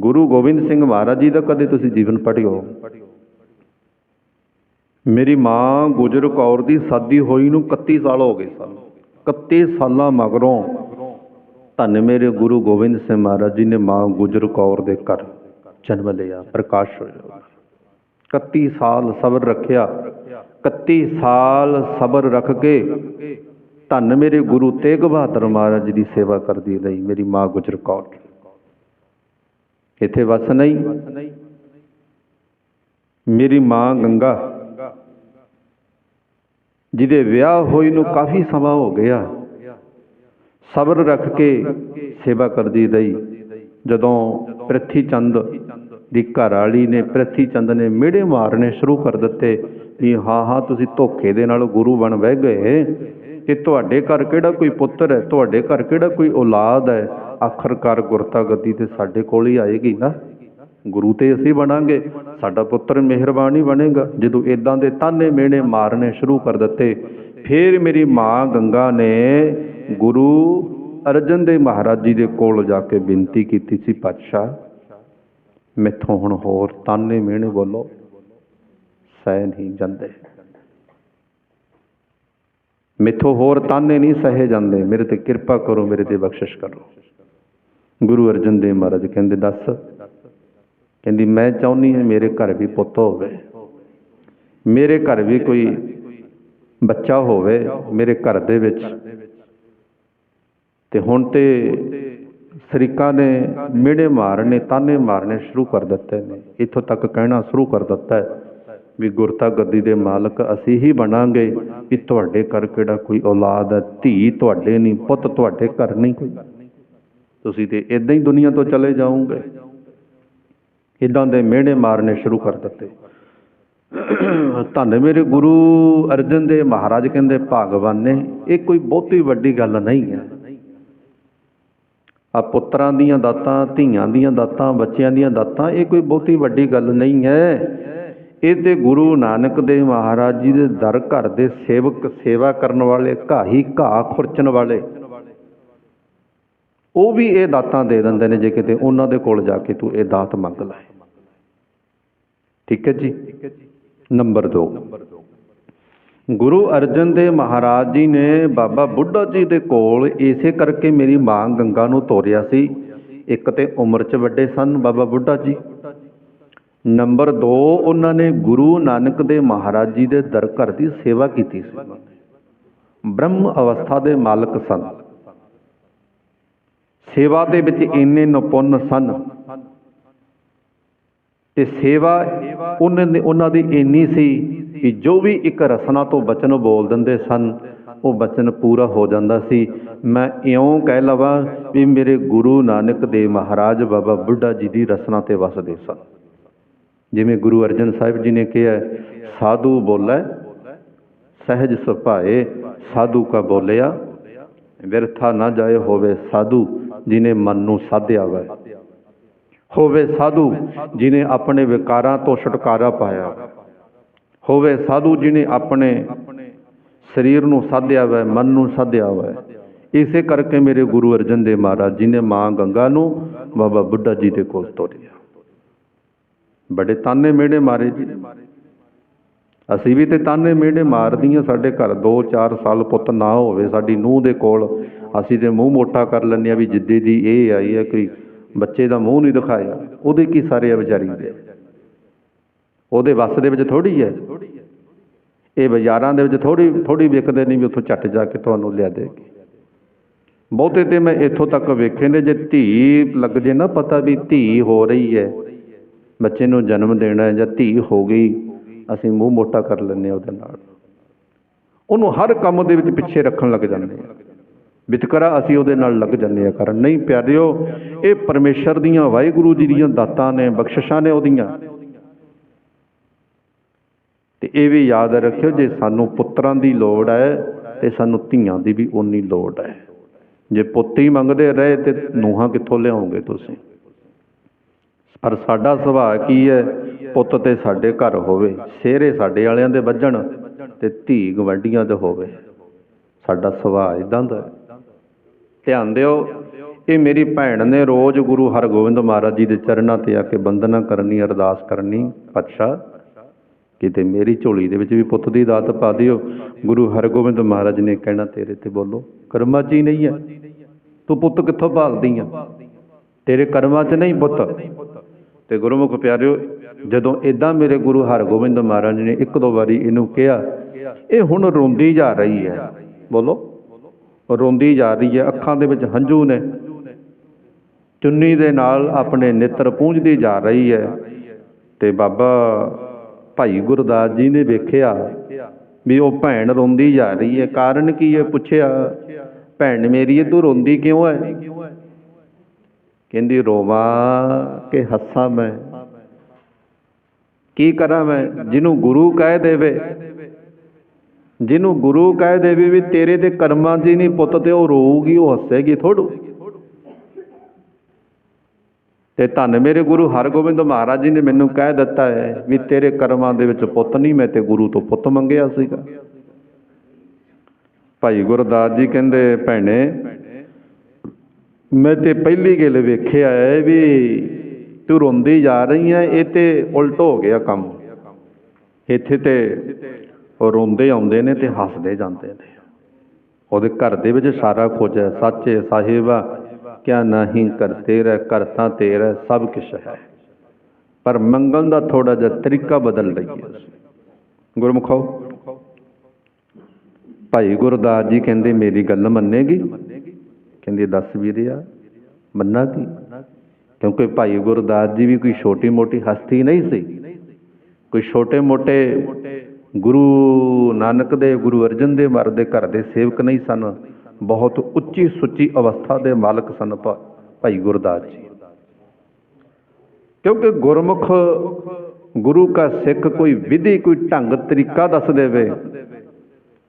ਗੁਰੂ ਗੋਬਿੰਦ ਸਿੰਘ ਮਹਾਰਾਜ ਜੀ ਦਾ ਕਦੇ ਤੁਸੀਂ ਜੀਵਨ ਪੜ੍ਹਿਓ? ਮੇਰੀ ਮਾਂ ਗੁਜਰ ਕੌਰ ਦੀ ਸਾਦੀ ਹੋਈ ਨੂੰ 31 ਸਾਲ ਹੋ ਗਏ ਸਨ। 31 ਸਾਲਾਂ ਮਗਰੋਂ ਧੰਨ ਮੇਰੇ ਗੁਰੂ ਗੋਬਿੰਦ ਸਿੰਘ ਮਹਾਰਾਜ ਜੀ ਨੇ ਮਾਂ ਗੁਜਰ ਕੌਰ ਦੇ ਘਰ ਜਨਮ ਲਿਆ, ਪ੍ਰਕਾਸ਼ ਹੋਇਆ। 31 ਸਾਲ ਸਬਰ ਰੱਖਿਆ 31 ਸਾਲ ਸਬਰ ਰੱਖ ਕੇ ਧੰਨ ਮੇਰੇ ਗੁਰੂ ਤੇਗ ਬਹਾਦਰ ਮਹਾਰਾਜ ਜੀ ਦੀ ਸੇਵਾ ਕਰਦੀ ਰਹੀ, ਮੇਰੀ ਮਾਂ ਗੁਜਰ ਕੌਰ। ਇੱਥੇ ਵਸ ਨਹੀਂ। ਮੇਰੀ ਮਾਂ ਗੰਗਾ, ਜਿਹਦੇ ਵਿਆਹ ਹੋਈ ਨੂੰ ਕਾਫੀ ਸਮਾਂ ਹੋ ਗਿਆ, ਸਬਰ ਰੱਖ ਕੇ ਸੇਵਾ ਕਰਦੀ ਰਹੀ। ਜਦੋਂ ਪ੍ਰਿਥੀ ਚੰਦ ਦੀ ਘਰ ਵਾਲੀ ਨੇ ਪ੍ਰਿਥੀ ਚੰਦ ਨੇ ਮਿਹੜੇ ਮਾਰਨੇ ਸ਼ੁਰੂ ਕਰ ਦਿੱਤੇ ਵੀ ਹਾਂ ਹਾਂ, ਤੁਸੀਂ ਧੋਖੇ ਦੇ ਨਾਲ ਗੁਰੂ ਬਣ ਬਹਿ ਗਏ। ਕਿ ਤੁਹਾਡੇ ਘਰ ਕਿਹੜਾ ਕੋਈ ਪੁੱਤਰ ਹੈ? ਤੁਹਾਡੇ ਘਰ ਕਿਹੜਾ ਕੋਈ ਔਲਾਦ ਹੈ? ਆਖਰਕਾਰ ਗੁਰਤਾ ਗੱਦੀ ਤੇ ਸਾਡੇ ਕੋਲ ਹੀ ਆਏਗੀ ਨਾ। ਗੁਰੂ ਤੇ ਅਸੀਂ ਬਣਾਂਗੇ। ਸਾਡਾ ਪੁੱਤਰ ਮਿਹਰਬਾਨ ਹੀ ਬਣੇਗਾ। ਜਦੋਂ ਇਦਾਂ ਦੇ ਤਾਨੇ ਮੇਣੇ ਮਾਰਨੇ ਸ਼ੁਰੂ ਕਰ ਦਿੱਤੇ, ਫਿਰ ਮੇਰੀ ਮਾਂ ਗੰਗਾ ਨੇ ਗੁਰੂ ਅਰਜਨ ਦੇਵ ਮਹਾਰਾਜ ਜੀ ਦੇ ਕੋਲ ਜਾ ਕੇ ਬੇਨਤੀ ਕੀਤੀ ਸੀ, ਪਾਤਸ਼ਾਹ, ਮੈਥੋਂ ਹੁਣ ਹੋਰ ਤਾਨੇ ਮਿਹਣੇ ਬੋਲੋ ਸਹਿ ਨਹੀਂ ਜਾਂਦੇ। ਮੈਥੋਂ ਹੋਰ ਤਾਨੇ ਨਹੀਂ ਸਹੇ ਜਾਂਦੇ। ਮੇਰੇ ਤੇ ਕਿਰਪਾ ਕਰੋ, ਮੇਰੇ ਤੇ ਬਖਸ਼ਿਸ਼ ਕਰੋ। ਗੁਰੂ ਅਰਜਨ ਦੇਵ ਮਹਾਰਾਜ ਕਹਿੰਦੇ, ਦੱਸ। ਕਹਿੰਦੀ, ਮੈਂ ਚਾਹੁੰਦੀ ਹਾਂ ਮੇਰੇ ਘਰ ਵੀ ਪੁੱਤ ਹੋਵੇ। ਮੇਰੇ ਘਰ ਵੀ ਕੋਈ ਬੱਚਾ ਹੋਵੇ ਮੇਰੇ ਘਰ ਦੇ ਵਿੱਚ। ਤੇ ਹੁਣ ਤੇ ਸਰੀਕਾ ਨੇ ਮਿਹੜੇ ਮਾਰਨੇ, ਤਾਨੇ ਮਾਰਨੇ ਸ਼ੁਰੂ ਕਰ ਦਿੱਤੇ ਨੇ। ਇੱਥੋਂ ਤੱਕ ਕਹਿਣਾ ਸ਼ੁਰੂ ਕਰ ਦਿੱਤਾ ਹੈ। ਵੀ ਗੁਰਤਾ ਗੱਦੀ ਦੇ ਮਾਲਕ ਅਸੀਂ ਹੀ ਬਣਾਂਗੇ ਕਿ ਤੁਹਾਡੇ ਘਰ ਕਿਹੜਾ ਕੋਈ ਔਲਾਦ ਹੈ, ਧੀ ਤੁਹਾਡੇ ਨਹੀਂ, ਪੁੱਤ ਤੁਹਾਡੇ ਘਰ ਨਹੀਂ ਕੋਈ। ਤੁਸੀਂ ਤੇ ਇਦਾਂ ਹੀ ਦੁਨੀਆ ਤੋਂ ਚਲੇ ਜਾਓਗੇ। ਇਦਾਂ ਦੇ ਮਿਹਣੇ ਮਾਰਨੇ ਸ਼ੁਰੂ ਕਰ ਦਿੱਤੇ। ਧੰਨ ਮੇਰੇ ਗੁਰੂ ਅਰਜਨ ਦੇ ਮਹਾਰਾਜ ਕਹਿੰਦੇ, ਭਾਗਵਾਨ ਨੇ, ਇਹ ਕੋਈ ਬਹੁਤੀ ਵੱਡੀ ਗੱਲ ਨਹੀਂ ਹੈ। ਆ ਪੁੱਤਰਾਂ ਦੀਆਂ ਦਾਤਾਂ, ਧੀਆਂ ਦੀਆਂ ਦਾਤਾਂ, ਬੱਚਿਆਂ ਦੀਆਂ ਦਾਤਾਂ, ਇਹ ਕੋਈ ਬਹੁਤੀ ਵੱਡੀ ਗੱਲ ਨਹੀਂ ਹੈ। ਇਹ ਤੇ ਗੁਰੂ ਨਾਨਕ ਦੇਵ ਮਹਾਰਾਜ ਜੀ ਦੇ ਦਰ ਘਰ ਦੇ ਸੇਵਕ ਸੇਵਾ ਕਰਨ ਵਾਲੇ, ਘਾਹੀ ਘਾਹ ਖੁਰਚਣ ਵਾਲੇ। ਉਹ ਵੀ ਇਹ ਦਾਤਾਂ ਦੇ ਦਿੰਦੇ ਨੇ ਜੇ ਕਿਤੇ ਉਹਨਾਂ ਦੇ ਕੋਲ ਜਾ ਕੇ ਤੂੰ ਇਹ ਦਾਤ ਮੰਗ ਲੈ। ਠੀਕ ਹੈ ਜੀ? ਨੰਬਰ 2 ਗੁਰੂ ਅਰਜਨ ਦੇਵ ਮਹਾਰਾਜ ਜੀ ਨੇ ਬਾਬਾ ਬੁੱਢਾ ਜੀ ਦੇ ਕੋਲ ਇਸੇ ਕਰਕੇ ਮੇਰੀ ਮਾਂ ਗੰਗਾ ਨੂੰ ਤੋਰਿਆ ਸੀ। ਇੱਕ ਤੇ ਉਮਰ 'ਚ ਵੱਡੇ ਸਨ ਬਾਬਾ ਬੁੱਢਾ ਜੀ। ਨੰਬਰ 2 ਉਹਨਾਂ ਨੇ ਗੁਰੂ ਨਾਨਕ ਦੇਵ ਮਹਾਰਾਜ ਜੀ ਦੇ ਦਰ ਘਰ ਦੀ ਸੇਵਾ ਕੀਤੀ ਸੀ। ਬ੍ਰਹਮ ਅਵਸਥਾ ਦੇ ਮਾਲਕ ਸਨ। ਸੇਵਾ ਦੇ ਵਿੱਚ ਇੰਨੇ ਨਿਪੁੰਨ ਸਨ। ਤੇ ਸੇਵਾ ਉਹਨਾਂ ਨੇ, ਉਹਨਾਂ ਦੀ ਇੰਨੀ ਸੀ ਕਿ ਜੋ ਵੀ ਇੱਕ ਰਸਨਾ ਤੋਂ ਬਚਨ ਬੋਲ ਦਿੰਦੇ ਸਨ, ਉਹ ਬਚਨ ਪੂਰਾ ਹੋ ਜਾਂਦਾ ਸੀ। ਮੈਂ ਇਉਂ ਕਹਿ ਲਵਾਂ ਵੀ ਮੇਰੇ ਗੁਰੂ ਨਾਨਕ ਦੇਵ ਮਹਾਰਾਜ ਬਾਬਾ ਬੁੱਢਾ ਜੀ ਦੀ ਰਸਨਾ ਤੇ ਵਸਦੇ ਸਨ। ਜਿਵੇਂ ਗੁਰੂ ਅਰਜਨ ਸਾਹਿਬ ਜੀ ਨੇ ਕਿਹਾ, ਸਾਧੂ ਬੋਲੇ, ਸਹਿਜ ਸੁਭਾਏ, ਸਾਧੂ ਕਾ ਬੋਲਿਆ, ਵਿਰਥਾ ਨਾ ਜਾਏ ਹੋਵੇ ਸਾਧੂ ਜਿਨੇ ਮਨ ਨੂੰ ਸਾਧਿਆ ਵੈ। ਹੋਵੇ ਸਾਧੂ ਜਿਨੇ ਆਪਣੇ ਵਿਕਾਰਾਂ ਤੋਂ ਛੁਟਕਾਰਾ ਪਾਇਆ। ਹੋਵੇ ਸਾਧੂ ਜਿਨੇ ਆਪਣੇ ਸਰੀਰ ਨੂੰ ਸਾਧਿਆ ਵੈ, ਮਨ ਨੂੰ ਸਾਧਿਆ ਵੈ। ਇਸੇ ਕਰਕੇ ਮੇਰੇ ਗੁਰੂ ਅਰਜਨ ਦੇਵ ਮਹਾਰਾਜ ਜੀ ਨੇ ਮਾਂ ਗੰਗਾ ਨੂੰ ਬਾਬਾ ਬੁੱਢਾ ਜੀ ਦੇ ਕੋਲ ਤੋਰਿਆ। ਬੜੇ ਤਾਨੇ ਮਿਹਣੇ ਮਾਰੇ ਜੀ। ਅਸੀਂ ਵੀ ਤੇ ਤਾਨੇ ਮਿਹਣੇ ਮਾਰਦੀਆਂ ਸਾਡੇ ਘਰ 2-4 ਸਾਲ ਪੁੱਤ ਨਾ ਹੋਵੇ, ਸਾਡੀ ਨੂੰਹ ਦੇ ਕੋਲ ਅਸੀਂ ਤੇ ਮੂੰਹ ਮੋਟਾ ਕਰ ਲੈਂਦੇ ਆ ਵੀ ਜਿੱਦੇ ਦੀ ਇਹ ਆਈ ਹੈ ਕੋਈ ਬੱਚੇ ਦਾ ਮੂੰਹ ਨਹੀਂ ਦਿਖਾਇਆ, ਉਹਦੇ ਕੀ ਸਾਰੇ ਆ ਵਿਚਾਰੀ ਦੇ ਉਹਦੇ ਵੱਸ ਦੇ ਵਿੱਚ ਥੋੜੀ ਹੈ। ਇਹ ਬਾਜ਼ਾਰਾਂ ਦੇ ਵਿੱਚ ਥੋੜੀ ਥੋੜੀ ਵਿਕਦੇ ਨਹੀਂ ਵੀ ਉੱਥੋਂ ਚੱਟ ਜਾ ਕੇ ਤੁਹਾਨੂੰ ਲਿਆ ਦੇਗੀ ਬਹੁਤੇ ਤੇ ਮੈਂ ਇੱਥੋਂ ਤੱਕ ਵੇਖੇ ਨੇ, ਜੇ ਧੀ ਲੱਗ ਜੇ ਨਾ ਪਤਾ ਵੀ ਧੀ ਹੋ ਰਹੀ ਹੈ। ਬੱਚੇ ਨੂੰ ਜਨਮ ਦੇਣਾ ਜਾਂ ਧੀ ਹੋ ਗਈ, ਅਸੀਂ ਮੂੰਹ ਮੋਟਾ ਕਰ ਲੈਂਦੇ ਹਾਂ ਉਹਦੇ ਨਾਲ। ਉਹਨੂੰ ਹਰ ਕੰਮ ਦੇ ਵਿੱਚ ਪਿੱਛੇ ਰੱਖਣ ਲੱਗ ਜਾਂਦੇ ਹਾਂ। ਵਿਤਕਰਾ ਅਸੀਂ ਉਹਦੇ ਨਾਲ ਲੱਗ ਜਾਂਦੇ ਆ ਕਰਨ ਨਹੀਂ ਪਿਆਰਿਓ, ਇਹ ਪਰਮੇਸ਼ਰ ਦੀਆਂ ਵਾਹਿਗੁਰੂ ਜੀ ਦੀਆਂ ਦਾਤਾਂ ਨੇ, ਬਖਸ਼ਿਸ਼ਾਂ ਨੇ ਉਹਦੀਆਂ। ਤੇ ਇਹ ਵੀ ਯਾਦ ਰੱਖਿਓ, ਜੇ ਸਾਨੂੰ ਪੁੱਤਰਾਂ ਦੀ ਲੋੜ ਹੈ, ਤੇ ਸਾਨੂੰ ਧੀਆਂ ਦੀ ਵੀ ਓਨੀ ਲੋੜ ਹੈ। ਜੇ ਪੁੱਤ ਹੀ ਮੰਗਦੇ ਰਹੇ, ਤੇ ਨੂਹਾਂ ਕਿੱਥੋਂ ਲਿਆਓਗੇ ਤੁਸੀਂ? ਪਰ ਸਾਡਾ ਸੁਭਾਅ ਕੀ ਹੈ? ਪੁੱਤ ਤੇ ਸਾਡੇ ਘਰ ਹੋਵੇ, ਸਿਹਰੇ ਸਾਡੇ ਵਾਲਿਆਂ ਦੇ ਵੱਜਣ ਤੇ ਧੀ ਗਵੰਡੀਆਂ ਦੇ ਹੋਵੇ। ਸਾਡਾ ਸੁਭਾਅ ਇਦਾਂ ਦਾ ਧਿਆਨ ਦਿਓ, ਇਹ ਮੇਰੀ ਭੈਣ ਨੇ ਰੋਜ਼ ਗੁਰੂ ਹਰਗੋਬਿੰਦ ਮਹਾਰਾਜ ਜੀ ਦੇ ਚਰਨਾਂ ਤੇ ਆ ਕੇ ਬੰਦਨਾ ਕਰਨੀ, ਅਰਦਾਸ ਕਰਨੀ। ਪਾਤਸ਼ਾਹ ਕਿਤੇ ਮੇਰੀ ਝੋਲੀ ਦੇ ਵਿੱਚ ਵੀ ਪੁੱਤ ਦੀ ਦਾਤ ਪਾ ਦਿਓ। ਗੁਰੂ ਹਰਗੋਬਿੰਦ ਮਹਾਰਾਜ ਨੇ ਕਹਿਣਾ, ਤੇਰੇ ਤੇ ਬੋਲੋ, ਕਰਮਾ ਜੀ ਨਹੀਂ ਹੈ। ਤੂੰ ਪੁੱਤ ਕਿੱਥੋਂ ਭਾਲਦੀ ਆ? ਤੇਰੇ ਕਰਮਾਂ 'ਚ ਨਹੀਂ ਪੁੱਤ। ਤੇ ਗੁਰਮੁਖ ਪਿਆਰਿਓ, ਜਦੋਂ ਇਦਾਂ ਮੇਰੇ ਗੁਰੂ ਹਰਗੋਬਿੰਦ ਮਹਾਰਾਜ ਨੇ ਇੱਕ ਦੋ ਵਾਰੀ ਇਹਨੂੰ ਕਿਹਾ, ਇਹ ਹੁਣ ਰੋਂਦੀ ਜਾ ਰਹੀ ਹੈ। ਬੋਲੋ। ਰੋਂਦੀ ਜਾ ਰਹੀ ਹੈ, ਅੱਖਾਂ ਦੇ ਵਿੱਚ ਹੰਝੂ ਨੇ। ਚੁੰਨੀ ਦੇ ਨਾਲ ਆਪਣੇ ਨੇਤਰ ਪੂੰਝਦੀ ਜਾ ਰਹੀ ਹੈ। ਤੇ ਬਾਬਾ ਭਾਈ ਗੁਰਦਾਸ ਜੀ ਨੇ ਵੇਖਿਆ ਵੀ ਉਹ ਭੈਣ ਰੋਂਦੀ ਜਾ ਰਹੀ ਹੈ। ਕਾਰਨ ਕੀ ਹੈ ਪੁੱਛਿਆ? ਭੈਣ ਮੇਰੀ ਇਹ ਤੂੰ ਰੋਂਦੀ ਕਿਉਂ ਹੈ? ਕਹਿੰਦੀ, ਰੋਵਾਂ ਕਿ ਹੱਸਾਂ ਮੈਂ। ਕੀ ਕਰਾਂ ਮੈਂ? ਜਿਹਨੂੰ ਗੁਰੂ ਕਹਿ ਦੇਵੇ। ਜਿਹਨੂੰ ਗੁਰੂ ਕਹਿ ਦੇਵੇ ਵੀ ਤੇਰੇ ਦੇ ਕਰਮਾਂ 'ਚ ਨਹੀਂ ਪੁੱਤ, ਤੇ ਉਹ ਰੋਊਗੀ, ਉਹ ਹੱਸੇਗੀ ਥੋੜੂ। ਤੇ ਧੰਨ ਮੇਰੇ ਗੁਰੂ ਹਰਗੋਬਿੰਦ ਮਹਾਰਾਜ ਜੀ ਨੇ ਮੈਨੂੰ ਕਹਿ ਦਿੱਤਾ ਹੈ ਵੀ ਤੇਰੇ ਕਰਮਾਂ ਦੇ ਵਿੱਚ ਪੁੱਤ ਨਹੀਂ, ਮੈਂ ਤੇ ਗੁਰੂ ਤੋਂ ਪੁੱਤ ਮੰਗਿਆ ਸੀਗਾ। ਭਾਈ ਗੁਰਦਾਸ ਜੀ ਕਹਿੰਦੇ, ਭੈਣੇ ਮੈਂ ਤੇ ਪਹਿਲੀ ਗੱਲ ਵੇਖਿਆ ਹੈ ਵੀ ਤੂੰ ਰੋਂਦੀ ਜਾ ਰਹੀ ਹੈ, ਇਹ ਤੇ ਉਲਟ ਹੋ ਗਿਆ ਕੰਮ। ਇੱਥੇ ਤੇ ਰੋਂਦੇ ਆਉਂਦੇ ਨੇ ਤੇ ਹੱਸਦੇ ਜਾਂਦੇ ਨੇ। ਉਹਦੇ ਘਰ ਦੇ ਵਿੱਚ ਸਾਰਾ ਕੁਝ ਹੈ, ਸੱਚੇ ਸਾਹਿਬਾ ਕਿਆ ਨਹੀਂ ਕਰਤੇ ਰਹਿ ਕਰਤਾ ਤੇਰਾ, ਸਭ ਕੁਝ ਹੈ। ਪਰ ਮੰਗਣ ਦਾ ਥੋੜਾ ਜਿਹਾ ਤਰੀਕਾ ਬਦਲ ਰਹੀ ਹੈ। ਗੁਰਮੁਖੋ, ਭਾਈ ਗੁਰਦਾਸ ਜੀ ਕਹਿੰਦੇ, ਮੇਰੀ ਗੱਲ ਮੰਨੇਗੀ? ਕਹਿੰਦੀ, ਦੱਸ ਵੀਰਿਆ ਮੰਨਾ ਕੀ? ਕਿਉਂਕਿ ਭਾਈ ਗੁਰਦਾਸ ਜੀ ਵੀ ਕੋਈ ਛੋਟੀ ਮੋਟੀ ਹਸਤੀ ਨਹੀਂ ਸੀ। ਕੋਈ ਛੋਟੇ ਮੋਟੇ ਗੁਰੂ ਨਾਨਕ ਦੇ, ਗੁਰੂ ਅਰਜਨ ਦੇਵ ਮਹਾਰਾਜ ਦੇ ਘਰ ਦੇ ਸੇਵਕ ਨਹੀਂ ਸਨ। ਬਹੁਤ ਉੱਚੀ ਸੁੱਚੀ ਅਵਸਥਾ ਦੇ ਮਾਲਕ ਸਨ ਭਾਈ ਗੁਰਦਾਸ ਜੀ। ਕਿਉਂਕਿ ਗੁਰਮੁਖ ਗੁਰੂ ਕਾ ਸਿੱਖ ਕੋਈ ਵਿਧੀ, ਕੋਈ ਢੰਗ, ਤਰੀਕਾ ਦੱਸ ਦੇਵੇ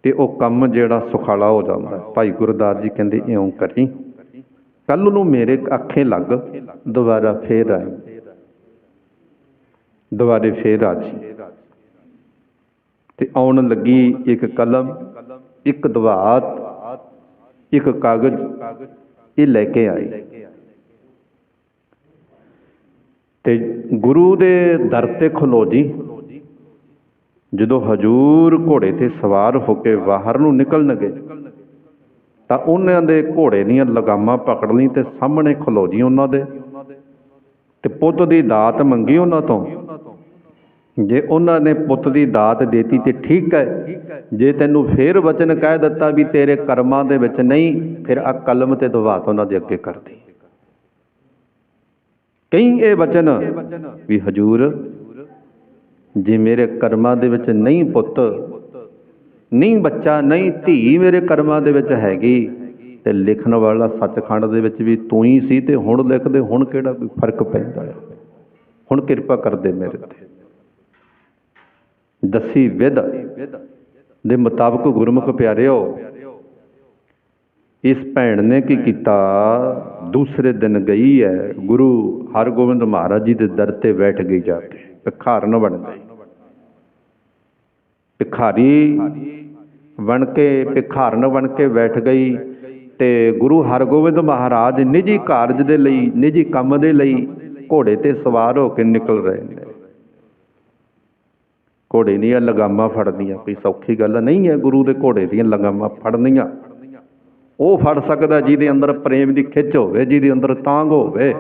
ਤੇ ਉਹ ਕੰਮ ਜਿਹੜਾ ਸੁਖਾਲਾ ਹੋ ਜਾਂਦਾ। ਭਾਈ ਗੁਰਦਾਸ ਜੀ ਕਹਿੰਦੇ, ਇਉਂ ਕਰੀ। ਕੱਲ ਨੂੰ ਮੇਰੇ ਅੱਖੇ ਲੱਗ, ਦੁਬਾਰਾ ਫੇਰ ਆਈ। ਦੁਬਾਰੇ ਫੇਰ ਆ ਜੀ। ਤੇ ਆਉਣ ਲੱਗੀ ਇੱਕ ਕਲਮ, ਇੱਕ ਦਵਾਤ, ਇੱਕ ਕਾਗਜ਼, ਇਹ ਲੈ ਕੇ ਆਈ। ਤੇ ਗੁਰੂ ਦੇ ਦਰ ਤੇ ਖਲੋ ਜੀ। ਜਦੋਂ ਹਜੂਰ ਘੋੜੇ ਤੇ ਸਵਾਰ ਹੋ ਕੇ ਬਾਹਰ ਨੂੰ ਨਿਕਲਣਗੇ ਤਾਂ ਉਹਨਾਂ ਦੇ ਘੋੜੇ ਦੀਆਂ ਲਗਾਮਾਂ ਪਕੜ ਲਈ ਤੇ ਸਾਹਮਣੇ ਖਲੋ ਜੀ ਉਹਨਾਂ ਦੇ ਤੇ ਪੁੱਤ ਦੀ ਦਾਤ ਮੰਗੀ ਉਹਨਾਂ ਤੋਂ। ਜੇ ਉਹਨਾਂ ਨੇ ਪੁੱਤ ਦੀ ਦਾਤ ਦੇਤੀ ਤੇ ਠੀਕ ਹੈ, ਜੇ ਤੈਨੂੰ ਫੇਰ ਵਚਨ ਕਹਿ ਦਿੱਤਾ ਵੀ ਤੇਰੇ ਕਰਮਾਂ ਦੇ ਵਿੱਚ ਨਹੀਂ, ਫਿਰ ਆ ਕਲਮ ਤੇ ਦਵਾਤ ਉਹਨਾਂ ਦੇ ਅੱਗੇ ਕਰਦੀ। ਕਈ ਇਹ ਵਚਨ ਵੀ ਹਜੂਰ ਜੇ ਮੇਰੇ ਕਰਮਾਂ ਦੇ ਵਿੱਚ ਨਹੀਂ ਪੁੱਤ, ਨਹੀਂ ਬੱਚਾ, ਨਹੀਂ ਧੀ ਮੇਰੇ ਕਰਮਾਂ ਦੇ ਵਿੱਚ ਹੈਗੀ। ਤੇ ਲਿਖਣ ਵਾਲਾ ਸੱਚਖੰਡ ਦੇ ਵਿੱਚ ਵੀ ਤੂੰ ਹੀ ਸੀ ਤੇ ਹੁਣ ਲਿਖਦੇ ਹੁਣ ਕਿਹੜਾ ਕੋਈ ਫ਼ਰਕ ਪੈਂਦਾ ਹੈ ਹੁਣ ਕਿਰਪਾ ਕਰਦੇ ਮੇਰੇ ਤੇ। ਦਸੀ ਵਿਦ ਦੇ ਮੁਤਾਬਕ ਗੁਰਮੁਖ ਪਿਆਰਿਓ ਇਸ ਭੈਣ ਨੇ ਕੀ ਕੀਤਾ? ਦੂਸਰੇ ਦਿਨ ਗਈ ਹੈ ਗੁਰੂ ਹਰਗੋਬਿੰਦ ਮਹਾਰਾਜ ਜੀ ਦੇ ਦਰ ਤੇ ਬੈਠ ਗਈ ਜਾ ਕੇ। ਭਿਖਾਰਨ ਬਣ ਗਈ। ਭਿਖਾਰੀ ਬਣ ਕੇ ਭਿਖਾਰਨ ਬਣ ਕੇ ਬੈਠ ਗਈ ਤੇ ਗੁਰੂ ਹਰਗੋਬਿੰਦ ਮਹਾਰਾਜ ਨਿੱਜੀ ਕਾਰਜ ਦੇ ਲਈ ਨਿੱਜੀ ਕੰਮ ਦੇ ਲਈ ਘੋੜੇ ਤੇ ਸਵਾਰ ਹੋ ਕੇ ਨਿਕਲ ਰਹੇ ਨੇ। ਘੋੜੇ ਦੀਆਂ ਲਗਾਮਾਂ ਫੜਨੀਆਂ ਕੋਈ ਸੌਖੀ ਗੱਲ ਨਹੀਂ ਹੈ ਗੁਰੂ ਦੇ ਘੋੜੇ ਦੀਆਂ ਲਗਾਮਾਂ ਫੜਨੀਆਂ। ਉਹ ਫੜ ਸਕਦਾ ਜਿਹਦੇ ਅੰਦਰ ਪ੍ਰੇਮ ਦੀ ਖਿੱਚ ਹੋਵੇ, ਜਿਹਦੇ ਅੰਦਰ ਤਾਂਗ ਹੋਵੇ।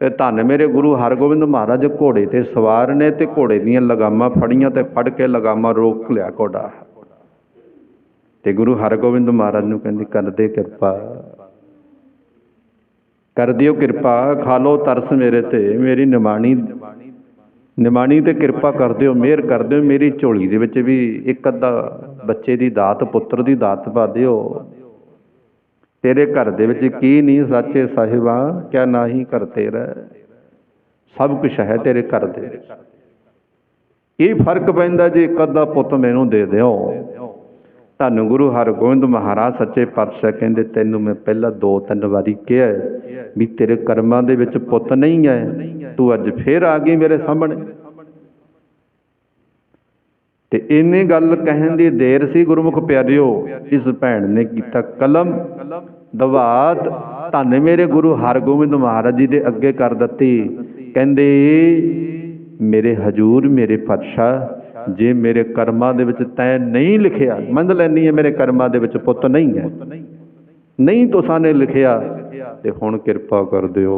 ਤੇ ਧੰਨ ਮੇਰੇ ਗੁਰੂ ਹਰਗੋਬਿੰਦ ਮਹਾਰਾਜ, ਘੋੜੇ ਤੇ ਸਵਾਰ ਨੇ ਤੇ ਘੋੜੇ ਦੀਆਂ ਲਗਾਮਾਂ ਫੜੀਆਂ ਤੇ ਫੜ ਕੇ ਲਗਾਮਾਂ ਰੋਕ ਲਿਆ ਘੋੜਾ। ਤੇ ਗੁਰੂ ਹਰਗੋਬਿੰਦ ਮਹਾਰਾਜ ਨੂੰ ਕਹਿੰਦੇ ਕਰਦੇ ਕਿਰਪਾ। ਕਰ ਦਿਓ ਕਿਰਪਾ, ਖਾ ਲਓ ਤਰਸ ਮੇਰੇ ਤੇ, ਮੇਰੀ ਨਿਮਾਣੀ ਨਿਮਾਣੀ ਤੇ ਕਿਰਪਾ ਕਰ ਦਿਓ, ਮਿਹਰ ਕਰ ਦਿਓ, ਮੇਰੀ ਝੋਲੀ ਦੇ ਵਿੱਚ ਵੀ ਇੱਕ ਅੱਧਾ ਬੱਚੇ ਦੀ ਦਾਤ, ਪੁੱਤਰ ਦੀ ਦਾਤ ਪਾ ਦਿਓ। ਤੇਰੇ ਘਰ ਦੇ ਵਿੱਚ ਕੀ ਨਹੀਂ ਸੱਚੇ ਸਾਹਿਬਾ, ਕਿਆ ਨਾਹੀ ਕਰਤੇ ਰਹਿ ਸਭ ਕੁਝ ਹੈ ਤੇਰੇ ਘਰ ਦੇ ਇਹ ਫ਼ਰਕ ਪੈਂਦਾ ਜੇ ਇੱਕ ਅੱਧਾ ਪੁੱਤ ਮੈਨੂੰ ਦੇ ਦਿਓ? ਤੁਹਾਨੂੰ ਗੁਰੂ ਹਰਗੋਬਿੰਦ ਮਹਾਰਾਜ ਸੱਚੇ ਪਾਤਸ਼ਾਹ ਕਹਿੰਦੇ, ਤੈਨੂੰ ਮੈਂ ਪਹਿਲਾਂ ਦੋ ਤਿੰਨ ਵਾਰੀ ਕਿਹਾ ਵੀ ਤੇਰੇ ਕਰਮਾਂ ਦੇ ਵਿੱਚ ਪੁੱਤ ਨਹੀਂ ਹੈ ਤੂੰ ਅੱਜ ਫੇਰ ਆ ਗਈ ਮੇਰੇ ਸਾਹਮਣੇ। ਤੇ ਇੰਨੀ ਗੱਲ ਕਹਿਣ ਦੀ ਦੇਰ ਸੀ ਗੁਰਮੁਖ ਪਿਆਰਿਓ, ਇਸ ਭੈਣ ਨੇ ਕੀਤਾ ਕਲਮ। ਦਵਾਤ, ਧੰਨ ਮੇਰੇ ਗੁਰੂ ਹਰਗੋਬਿੰਦ ਮਹਾਰਾਜ ਜੀ ਦੇ ਅੱਗੇ ਕਰ ਦਿੱਤੀ। ਕਹਿੰਦੇ, ਮੇਰੇ ਹਜੂਰ, ਮੇਰੇ ਪਾਤਸ਼ਾਹ ਜੇ ਮੇਰੇ ਕਰਮਾਂ ਦੇ ਵਿੱਚ ਤੈਂ ਨਹੀਂ ਲਿਖਿਆ, ਮੰਨ ਲੈਣੀ ਹੈ ਮੇਰੇ ਕਰਮਾਂ ਦੇ ਵਿੱਚ ਪੁੱਤ ਨਹੀਂ ਹੈ। ਨਹੀਂ ਤੁਸਾਂ ਨੇ ਲਿਖਿਆ, ਤੇ ਹੁਣ ਕਿਰਪਾ ਕਰ ਦਿਓ,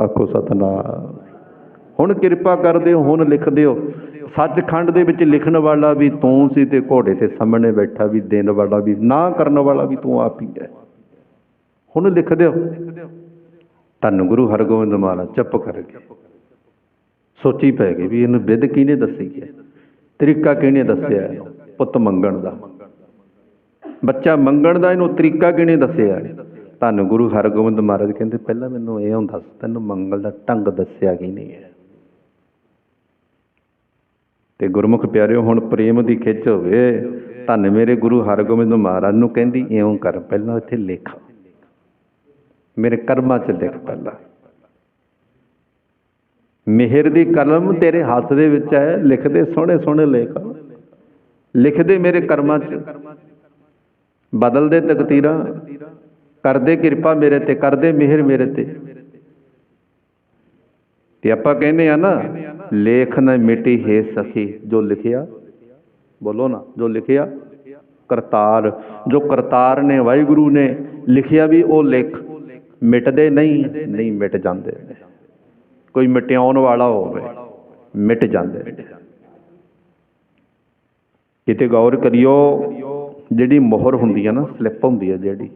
ਆਖੋ ਸਤਨਾਮ। ਹੁਣ ਕਿਰਪਾ ਕਰ ਦਿਓ, ਹੁਣ ਲਿਖ ਦਿਓ। ਸੱਚਖੰਡ ਦੇ ਵਿੱਚ ਲਿਖਣ ਵਾਲਾ ਵੀ ਤੂੰ ਸੀ ਤੇ ਘੋੜੇ ਤੇ ਸਾਹਮਣੇ ਬੈਠਾ ਵੀ ਦੇਣ ਵਾਲਾ ਵੀ, ਨਾ ਕਰਨ ਵਾਲਾ ਵੀ ਤੂੰ ਆਪ ਹੀ ਹੈ। ਹੁਣ ਲਿਖ ਦਿਓ। ਧੰਨ ਗੁਰੂ ਹਰਗੋਬਿੰਦ ਮਹਾਰਾਜ, ਚੁੱਪ ਕਰ ਗਏ। ਸੋਚੀ ਪੈ ਗਈ ਵੀ ਇਹਨੂੰ ਵਿਧ ਕਿਹਨੇ ਦੱਸੀ ਹੈ? ਤਰੀਕਾ ਕਿਹਨੇ ਦੱਸਿਆ ਇਹਨੂੰ? ਪੁੱਤ ਮੰਗਣ ਦਾ। ਬੱਚਾ ਮੰਗਣ ਦਾ ਇਹਨੂੰ ਤਰੀਕਾ ਕਿਹਨੇ ਦੱਸਿਆ? ਧੰਨ ਗੁਰੂ ਹਰਗੋਬਿੰਦ ਮਹਾਰਾਜ ਕਹਿੰਦੇ, ਪਹਿਲਾਂ ਮੈਨੂੰ ਇਹ ਹੁੰਦਾ ਸੀ, ਤੈਨੂੰ ਮੰਗਲ ਦਾ ਢੰਗ ਦੱਸਿਆ ਕਿ ਨਹੀਂ ਹੈ? ਤੇ ਗੁਰਮੁਖ ਪਿਆਰਿਓ, ਹੁਣ ਪ੍ਰੇਮ ਦੀ ਖਿੱਚ ਹੋਵੇ, ਧੰਨ ਮੇਰੇ ਗੁਰੂ ਹਰਗੋਬਿੰਦ ਮਹਾਰਾਜ ਨੂੰ ਕਹਿੰਦੀ, ਇਉਂ ਕਰ, ਪਹਿਲਾਂ ਇੱਥੇ ਲਿਖ। ਮੇਰੇ ਕਰਮਾਂ 'ਚ ਲਿਖ ਪਹਿਲਾਂ। ਮਿਹਰ ਦੀ ਕਲਮ ਤੇਰੇ ਹੱਥ ਦੇ ਵਿੱਚ ਹੈ, ਲਿਖਦੇ ਸੋਹਣੇ ਸੋਹਣੇ ਲੇਖ। ਲਿਖਦੇ ਮੇਰੇ ਕਰਮਾਂ 'ਚ। ਬਦਲਦੇ ਤਕਦੀਰਾਂ। ਕਰਦੇ ਕਿਰਪਾ ਮੇਰੇ ਤੇ, ਕਰਦੇ ਮਿਹਰ ਮੇਰੇ ਤੇ। ਤੇ ਆਪਾਂ ਕਹਿੰਦੇ ਆ ਨਾ ਲੇਖ ਨਾ ਮਿਟੀ ਹੈ ਸਖੀ, ਜੋ ਲਿਖਿਆ, ਬੋਲੋ ਨਾ, ਜੋ ਲਿਖਿਆ, ਕਰਤਾਰ, ਜੋ ਕਰਤਾਰ ਨੇ, ਵਾਹਿਗੁਰੂ ਨੇ ਲਿਖਿਆ ਵੀ ਉਹ ਲੇਖ ਮਿਟਦੇ ਨਹੀਂ ਨਹੀਂ ਮਿਟ ਜਾਂਦੇ। ਕੋਈ ਮਿਟਿਆਉਣ ਵਾਲਾ ਹੋਵੇ, ਮਿਟ ਜਾਂਦੇ। ਕਿਤੇ ਗੌਰ ਕਰਿਓ, ਜਿਹੜੀ ਮੋਹਰ ਹੁੰਦੀ ਹੈ ਨਾ, ਸਲਿੱਪ ਹੁੰਦੀ ਹੈ ਜਿਹੜੀ,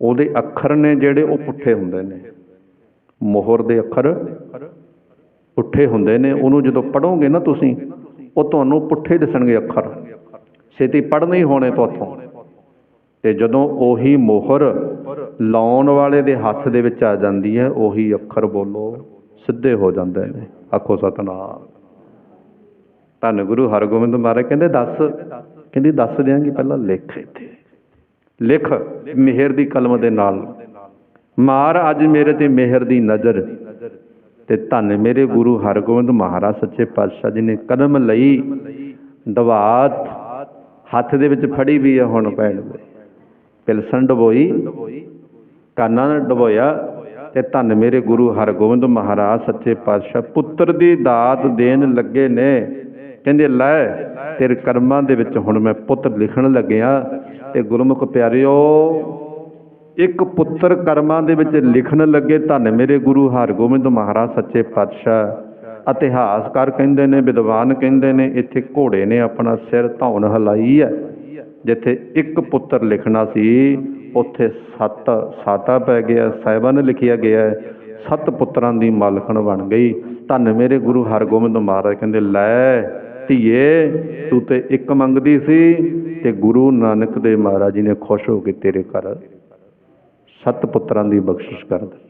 ਉਹਦੇ ਅੱਖਰ ਨੇ ਜਿਹੜੇ ਉਹ ਪੁੱਠੇ ਹੁੰਦੇ ਨੇ। ਮੋਹਰ ਦੇ ਅੱਖਰ ਪੁੱਠੇ ਹੁੰਦੇ ਨੇ, ਉਹਨੂੰ ਜਦੋਂ ਪੜੋਗੇ ਨਾ ਤੁਸੀਂ, ਉਹ ਤੁਹਾਨੂੰ ਪੁੱਠੇ ਦਿਸਣਗੇ ਅੱਖਰ। ਛੇਤੀ ਪੜ ਨਹੀਂ ਹੋਣੇ ਤੁਹਾਥੋਂ ਤੇ ਜਦੋਂ ਉਹੀ ਮੋਹਰ ਲਾਉਣ ਵਾਲੇ ਦੇ ਹੱਥ ਦੇ ਵਿੱਚ ਆ ਜਾਂਦੀ ਹੈ, ਉਹੀ ਅੱਖਰ ਬੋਲੋ, ਸਿੱਧੇ ਹੋ ਜਾਂਦੇ ਨੇ। ਆਖੋ ਸਤਨਾਮ। ਧੰਨ ਗੁਰੂ ਹਰਗੋਬਿੰਦ ਮਹਾਰਾਜ ਕਹਿੰਦੇ, ਦੱਸ। ਕਹਿੰਦੀ, ਦੱਸ ਦਿਆਂਗੀ ਪਹਿਲਾਂ ਲਿਖ ਇੱਥੇ। ਲਿਖ ਮਿਹਰ ਦੀ ਕਲਮ ਦੇ ਨਾਲ। ਮਾਰ ਅੱਜ ਮੇਰੇ ਤੇ ਮਿਹਰ ਦੀ ਨਜ਼ਰ ਤੇ ਧੰਨ ਮੇਰੇ ਗੁਰੂ ਹਰਗੋਬਿੰਦ ਮਹਾਰਾਜ ਸੱਚੇ ਪਾਤਸ਼ਾਹ ਜੀ ਨੇ ਕਦਮ ਲਈ ਦਵਾਤ ਹੱਥ ਦੇ ਵਿੱਚ ਫੜੀ ਵੀ ਹੈ ਹੁਣ ਪੈਣ ਦੇ। ਪਿਲਸਣ ਡਬੋਈ, ਕਾਨਾਂ ਨਾਲ ਡਬੋਇਆ ਤੇ ਧੰਨ ਮੇਰੇ ਗੁਰੂ ਹਰਗੋਬਿੰਦ ਮਹਾਰਾਜ ਸੱਚੇ ਪਾਤਸ਼ਾਹ ਪੁੱਤਰ ਦੀ ਦਾਤ ਦੇਣ ਲੱਗੇ ਨੇ। ਕਹਿੰਦੇ, ਲੈ ਤੇਰੇ ਕਰਮਾਂ ਦੇ ਵਿੱਚ ਹੁਣ ਮੈਂ ਪੁੱਤਰ ਲਿਖਣ ਲੱਗਿਆ ਤੇ ਗੁਰਮੁਖ ਪਿਆਰਿਓ ਇੱਕ ਪੁੱਤਰ ਕਰਮਾਂ ਦੇ ਵਿੱਚ ਲਿਖਣ ਲੱਗੇ, ਧੰਨ ਮੇਰੇ ਗੁਰੂ ਹਰਗੋਬਿੰਦ ਮਹਾਰਾਜ, ਸੱਚੇ ਪਾਤਸ਼ਾਹ। ਇਤਿਹਾਸਕਾਰ ਕਹਿੰਦੇ ਨੇ, ਵਿਦਵਾਨ ਕਹਿੰਦੇ ਨੇ, ਇੱਥੇ ਘੋੜੇ ਨੇ ਆਪਣਾ ਸਿਰ ਧੌਣ ਹਲਾਈ ਹੈ। ਜਿੱਥੇ ਇੱਕ ਪੁੱਤਰ ਲਿਖਣਾ ਸੀ, ਉੱਥੇ ਸੱਤ ਸਾਤਾ ਪੈ ਗਿਆ ਸਾਹਿਬਾਨ ਲਿਖਿਆ ਗਿਆ, ਸੱਤ ਪੁੱਤਰਾਂ ਦੀ ਮਾਲਕਣ ਬਣ ਗਈ। ਧੰਨ ਮੇਰੇ ਗੁਰੂ ਹਰਗੋਬਿੰਦ ਮਹਾਰਾਜ, ਕਹਿੰਦੇ, ਲੈ ਧੀਏ, ਤੂੰ ਤੇ ਇੱਕ ਮੰਗਦੀ ਸੀ ਤੇ ਗੁਰੂ ਨਾਨਕ ਦੇਵ ਮਹਾਰਾਜ ਜੀ ਨੇ ਖੁਸ਼ ਹੋ ਕੇ ਤੇਰੇ ਘਰ ਸੱਤ ਪੁੱਤਰਾਂ ਦੀ ਬਖਸ਼ਿਸ਼ ਕਰ ਦਿੱਤੀ।